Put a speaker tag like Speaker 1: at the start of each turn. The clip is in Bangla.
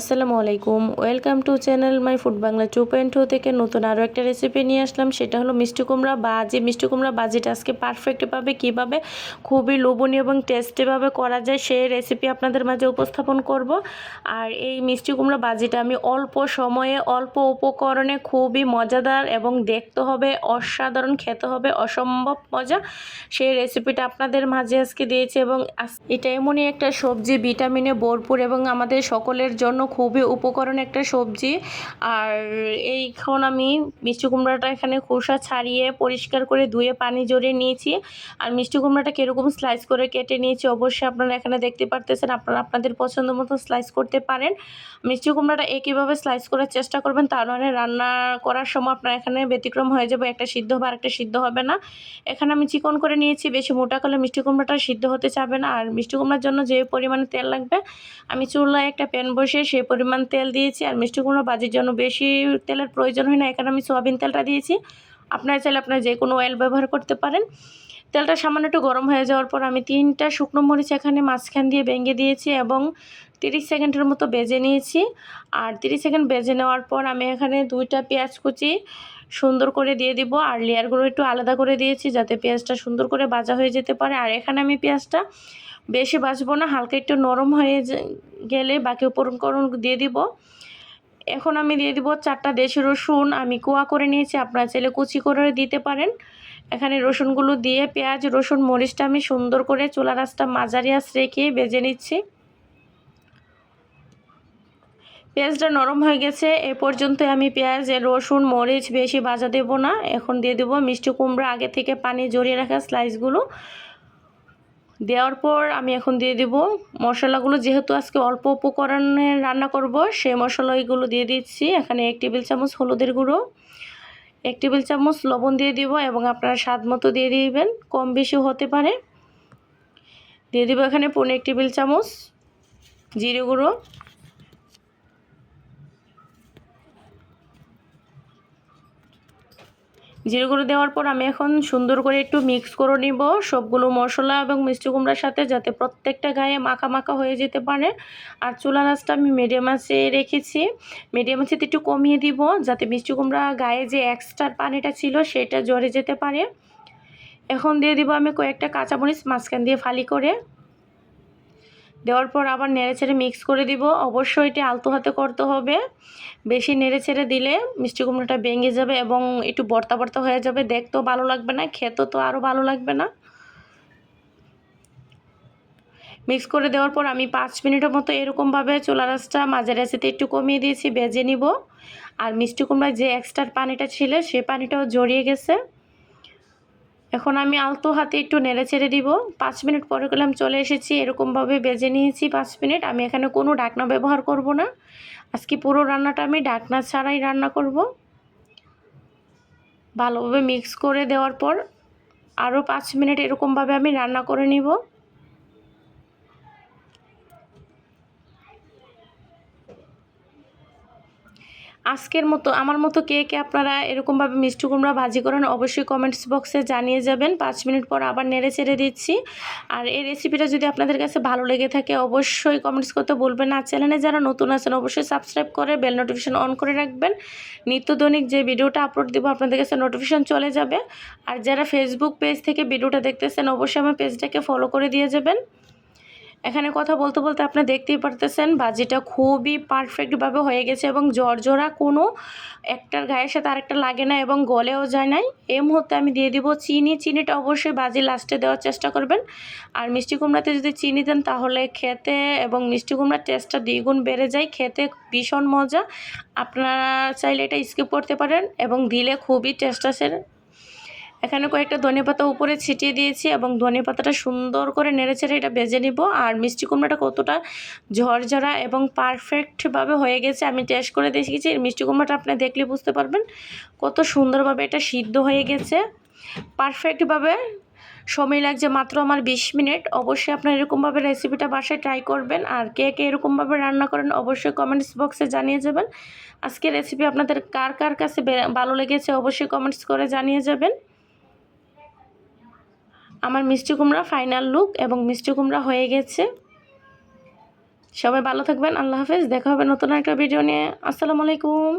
Speaker 1: আসসালামু আলাইকুম। Welcome to channel my food Bangla two point two থেকে নতুন আরও একটা রেসিপি নিয়ে আসলাম। সেটা হলো মিষ্টি কুমড়া বাজি। মিষ্টি কুমড়া বাজিটা আজকে পারফেক্টভাবে কীভাবে খুবই লোভনীয় এবং টেস্টিভাবে করা যায় সেই রেসিপি আপনাদের মাঝে উপস্থাপন করব। আর এই মিষ্টি কুমড়া বাজিটা আমি অল্প সময়ে, অল্প উপকরণে খুবই মজাদার এবং দেখতে হবে, অসাধারণ, খেতে হবে, অসম্ভব মজা সেই রেসিপিটা আপনাদের মাঝে আজকে দিয়েছি এবং এটা এমনই একটা সবজি ভিটামিনে ভরপুর এবং আমাদের সকলের জন্য খুবই উপকরণ একটা সবজি। আর এইখন আমি মিষ্টি কুমড়াটা এখানে খোসা ছাড়িয়ে পরিষ্কার করে ধুয়ে পানি জড়িয়ে নিয়েছি। আর মিষ্টি কুমড়াটা কীরকম স্লাইস করে কেটে নিয়েছি অবশ্যই আপনারা এখানে দেখতে পারতেছেন। আপনারা আপনাদের পছন্দ মতো স্লাইস করতে পারেন। মিষ্টি কুমড়াটা একইভাবে স্লাইস করার চেষ্টা করবেন তার মানে রান্না করার সময় আপনার এখানে ব্যতিক্রম হয়ে যাবে। একটা সিদ্ধ হবে একটা সিদ্ধ হবে না। এখানে আমি চিকন করে নিয়েছি, বেশি মোটা করলে মিষ্টি কুমড়াটা সিদ্ধ হতে চাবে না। আর মিষ্টি কুমড়ার জন্য যে পরিমাণে তেল লাগবে, আমি চুলায় একটা প্যান বসিয়ে সেই পরিমাণ তেল দিয়েছি আর মিষ্টি কুমড়া ভাজির জন্য বেশি তেলের প্রয়োজন হয় না, এখানে আমি সোয়াবিন তেলটা দিয়েছি। আপনারা চাইলে আপনারা যে কোনো অয়েল ব্যবহার করতে পারেন। তেলটা সামান্য একটু গরম হয়ে যাওয়ার পর আমি তিনটা শুকনো মরিচ এখানে মাঝখান দিয়ে ভেঙে দিয়েছি এবং তিরিশ সেকেন্ডের মতো বেজে নিয়েছি। আর তিরিশ সেকেন্ড বেজে নেওয়ার পর আমি এখানে দুইটা পেঁয়াজ কুচি সুন্দর করে দিয়ে দিব আর লেয়ারগুলো একটু আলাদা করে দিয়েছি যাতে পেঁয়াজটা সুন্দর করে ভাজা হয়ে যেতে পারে। আর এখানে আমি পেঁয়াজটা বেশি ভাজবো না, হালকা একটু নরম হয়ে গেলে বাকি উপকরণ দিয়ে দিব। এখন আমি দিয়ে দিব চারটা দেশি রসুন, আমি কোয়া করে নিয়েছি, আপনারা চাইলে কুচি করে দিতে পারেন। এখানে রসুনগুলো দিয়ে পেঁয়াজ, রসুন, মরিচটা আমি সুন্দর করে চুলা রাসটা মাঝারি আঁচ রেখে বেজে নিচ্ছি। পেঁয়াজটা নরম হয়ে গেছে, এ পর্যন্ত আমি পেঁয়াজ, রসুন, মরিচ বেশি ভাজা দেব না। এখন দিয়ে দেবো মিষ্টি কুমড়া, আগে থেকে পানি জড়িয়ে রাখা স্লাইসগুলো দেওয়ার পর আমি এখন দিয়ে দিব। মশলাগুলো যেহেতু আজকে অল্প উপকরণে রান্না করব, সেই মশলা মশলাগুলো দিয়ে দিচ্ছি। এখানে এক টেবিল চামচ হলুদের গুঁড়ো, এক টেবিল চামচ লবণ দিয়ে দিব এবং আপনারা স্বাদ মতো দিয়ে দিবেন, কম বেশি হতে পারে। দিয়ে দিব এখানে পনেরো টেবিল চামচ জিরে গুঁড়ো জিরে গুঁড়ো দেওয়ার পর আমি এখন সুন্দর করে একটু মিক্স করে নিব সবগুলো মশলা এবং মিষ্টি কুমড়ার সাথে, যাতে প্রত্যেকটা গায়ে মাখা মাখা হয়ে যেতে পারে। আর চুলা রাসটা আমি মিডিয়াম আঁচে রেখেছি। মিডিয়াম আঁচে একটু কমিয়ে দিব, যাতে মিষ্টি কুমড়া গায়ে যে এক্সট্রা পানিটা ছিল সেটা জড়ে যেতে পারে। এখন দিয়ে দিব আমি কয়েকটা কাঁচামরিচ মাঝখান দিয়ে ফালি করে। দেওয়ার পর আবার নেড়ে ছেড়ে মিক্স করে দিব। অবশ্যই এটি আলতো হাতে করতে হবে। বেশি নেড়ে ছেড়ে দিলে মিষ্টি কুমড়োটা ভেঙে যাবে এবং একটু বর্তা বর্তা হয়ে যাবে। দেখতেও ভালো লাগবে না, খেতেও তো আরও ভালো লাগবে না। মিক্স করে দেওয়ার পর আমি পাঁচ মিনিটের মতো এরকমভাবে চুলা রাসটা মাঝে রেসিতে একটু কমিয়ে দিয়েছি বেজে নিব। আর মিষ্টি কুমড়ায় যে এক্সট্রা পানিটা ছিল সে পানিটাও জড়িয়ে গেছে। এখন আমি আলতো হাতে একটু নেড়ে ছেড়ে দিব। পাঁচ মিনিট পরে করলাম চলে এসেছি। এরকমভাবে বেজে নিয়েছি পাঁচ মিনিট। আমি এখানে কোনো ডাকনা ব্যবহার করব না। আজকে পুরো রান্নাটা আমি ডাকনা ছাড়াই রান্না করব। ভালোভাবে মিক্স করে দেওয়ার পর আরও পাঁচ মিনিট এরকমভাবে আমি রান্না করে নিব। আজকের মতো, আমার মতো কে কে আপনারা এরকমভাবে মিষ্টি কুমড়া ভাজি করেন অবশ্যই কমেন্টস বক্সে জানিয়ে যাবেন। পাঁচ মিনিট পর আবার নেড়ে চেড়ে দিচ্ছি। আর এই রেসিপিটা যদি আপনাদের কাছে ভালো লেগে থাকে অবশ্যই কমেন্টস করতে বলবেন আর চ্যানেলে যারা নতুন আছেন অবশ্যই সাবস্ক্রাইব করে বেল নোটিফিকেশন অন করে রাখবেন। নিত্য দৈনিক যে ভিডিওটা আপলোড দেবো, আপনাদের কাছে নোটিফিকেশন চলে যাবে। আর যারা ফেসবুক পেজ থেকে ভিডিওটা দেখতেছেন, অবশ্যই আমার পেজটাকে ফলো করে দিয়ে যাবেন। এখানে কথা বলতে বলতে আপনি দেখতেই পারতেছেন ভাজিটা খুবই পারফেক্টভাবে হয়ে গেছে এবং জর্জরা কোনো একটার গায়ের সাথে আরেকটা লাগে না এবং গলেও যায় নাই। এই মুহূর্তে আমি দিয়ে দিব চিনি। চিনিটা অবশ্যই ভাজি লাস্টে দেওয়ার চেষ্টা করবেন। আর মিষ্টি কুমড়াতে যদি চিনি দেন তাহলে খেতে এবং মিষ্টি কুমড়ার টেস্টটা দ্বিগুণ বেড়ে যায়। খেতে ভীষণ মজা। আপনারা চাইলে এটা স্কিপ করতে পারেন এবং দিলে খুবই টেস্ট আসে এখানে কয়েকটা ধনে পাতা উপরে ছিটিয়ে দিয়েছি এবং ধনে পাতাটা সুন্দর করে নেড়েচেড়ে এটা ভেজে নিব। আর মিষ্টি কুমড়াটা কতটা ঝরঝরা এবং পারফেক্টভাবে হয়ে গেছে, আমি টেস্ট করে দেখেছি মিষ্টি কুমড়াটা আপনি দেখলে বুঝতে পারবেন কত সুন্দরভাবে এটা সিদ্ধ হয়ে গেছে। পারফেক্টভাবে সময় লাগছে মাত্র আমার বিশ মিনিট। অবশ্যই আপনার এরকমভাবে রেসিপিটা বাসায় ট্রাই করবেন। আর কে কে এরকমভাবে রান্না করেন অবশ্যই কমেন্টস বক্সে জানিয়ে যাবেন। আজকে রেসিপি আপনাদের কার কার কাছে ভালো লেগেছে অবশ্যই কমেন্টস করে জানিয়ে যাবেন। আমার মিষ্টি কুমড়া ফাইনাল লুক এবং মিষ্টি কুমড়া হয়ে গেছে। সবাই ভালো থাকবেন, আল্লাহ হাফেজ। দেখা হবে নতুন একটা ভিডিও নিয়ে। আসসালামু আলাইকুম।